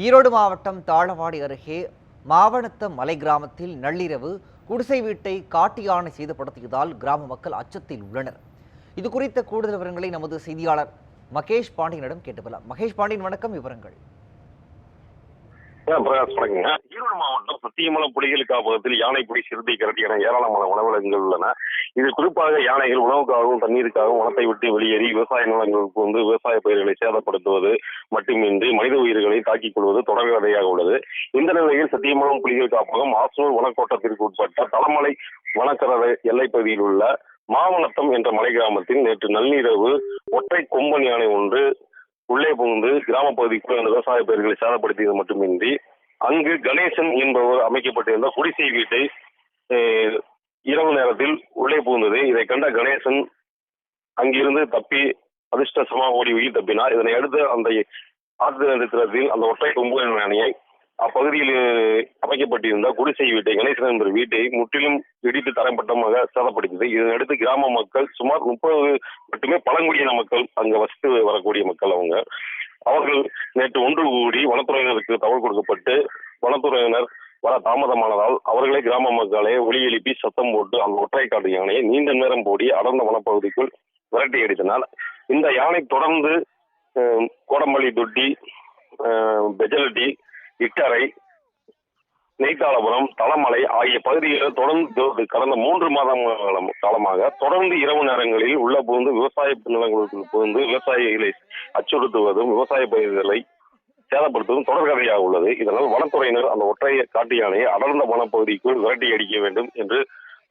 ஈரோடு மாவட்டம் தாழவாடி அருகே மாவனத்த மலை கிராமத்தில் நள்ளிரவு குடிசை வீட்டை காட்டு யானை சேதப்படுத்தியதால் கிராம மக்கள் அச்சத்தில் உள்ளனர். இது குறித்த கூடுதல் விவரங்களை நமது செய்தியாளர் மகேஷ் பாண்டியனிடம் கேட்டுக்கொள்ளலாம். மகேஷ் பாண்டியன் வணக்கம். விவரங்கள். ஈரோடு மாவட்டம் சத்தியமலம் புலிகள் காப்பகத்தில் யானைப்புலி சிறுத்தை கரடி என ஏராளமான வனவிலங்குகள் உள்ளன. இது குறிப்பாக யானைகள் உணவுக்காகவும் தண்ணீருக்காகவும் வனத்தை விட்டு வெளியேறி விவசாய நிலங்களுக்கு வந்து விவசாய பயிர்களை சேதப்படுத்துவது மட்டுமின்றி மனித உயிர்களை தாக்கிக் கொள்வது தொடர்கதையாக உள்ளது. இந்த நிலையில் சத்தியமலம் புலிகள் காப்பகம் ஆசூர் வனக்கோட்டத்திற்கு உட்பட்ட தலமலை வனக்கரத எல்லைப்பகுதியில் உள்ள மாவனத்தம் என்ற மலை கிராமத்தில் நேற்று நள்ளிரவு ஒற்றை கொம்பன் யானை ஒன்று உள்ளே புகுந்து கிராம பகுதிக்குள் அந்த விவசாய பயிர்களை சேதப்படுத்தியது மட்டுமின்றி அங்கு கணேசன் என்பவர் அமைக்கப்பட்டிருந்த குடிசை வீட்டை இரவு நேரத்தில் உள்ளே புகுந்தது. இதை கண்ட கணேசன் அங்கிருந்து தப்பி அதிர்ஷ்டசமாக ஓடி உயிர் தப்பினார். இதனை அடுத்து அந்த ஆற்று நடுத்தரத்தில் அந்த ஒற்றை கொம்பு அணியை அப்பகுதியில் அமைக்கப்பட்டிருந்த குடிசை வீட்டை கணேசன் என்ற வீட்டை முற்றிலும் இடித்து தரப்பட்டமாக சேதப்படுத்தியது. இதனையடுத்து கிராம மக்கள் சுமார் முப்பது மட்டுமே பழங்குடியின மக்கள் அங்கு வசித்து வரக்கூடிய மக்கள் அவங்க. அவர்கள் நேற்று ஒன்று கூடி வனத்துறையினருக்கு தகவல் கொடுக்கப்பட்டு வனத்துறையினர் வர தாமதமானதால் அவர்களே கிராம மக்களை ஒலி எழுப்பி சத்தம் போட்டு அந்த ஒற்றை காட்டு யானையை நீண்ட நேரம் போடி அடர்ந்த வனப்பகுதிக்குள் விரட்டி அடித்தனால் இந்த யானை தொடர்ந்து கோடம்பள்ளி தொட்டி அஹ், பெஜலட்டி இட்டரை நெய்தாளபுரம் தலமலை ஆகிய பகுதிகளில் தொடர்ந்து கடந்த மூன்று மாதம் காலமாக தொடர்ந்து இரவு நேரங்களில் உள்ள புகுந்து விவசாய நிலங்களுக்கு புகுந்து விவசாயிகளை அச்சுறுத்துவதும் விவசாய பயிர்களை சேதப்படுத்துவதும் தொடர்கதையாக உள்ளது. இதனால் வனத்துறையினர் அந்த ஒற்றை காட்டு யானையை அடர்ந்த வனப்பகுதிக்குள் விரட்டி அடிக்க வேண்டும் என்று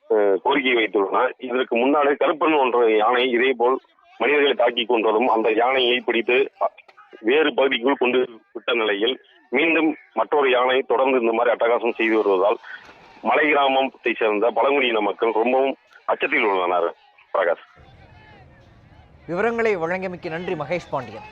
அஹ், கோரிக்கை வைத்துள்ளனர். இதற்கு முன்னாலே கருப்பன் ஒன்ற யானை இதே போல் மனிதர்களை தாக்கி கொண்டதும் அந்த யானையை பிடித்து வேறு பகுதிக்குள் கொண்டு விட்ட நிலையில் மீண்டும் மற்றொரு யானை தொடர்ந்து இந்த மாதிரி அட்டகாசம் செய்து வருவதால் மலை கிராமத்தை சேர்ந்த பழங்குடியின மக்கள் ரொம்பவும் அச்சத்தில் உள்ளனர். பிரகாஷ். விவரங்களை வழங்கியமைக்கு நன்றி மகேஷ் பாண்டியன்.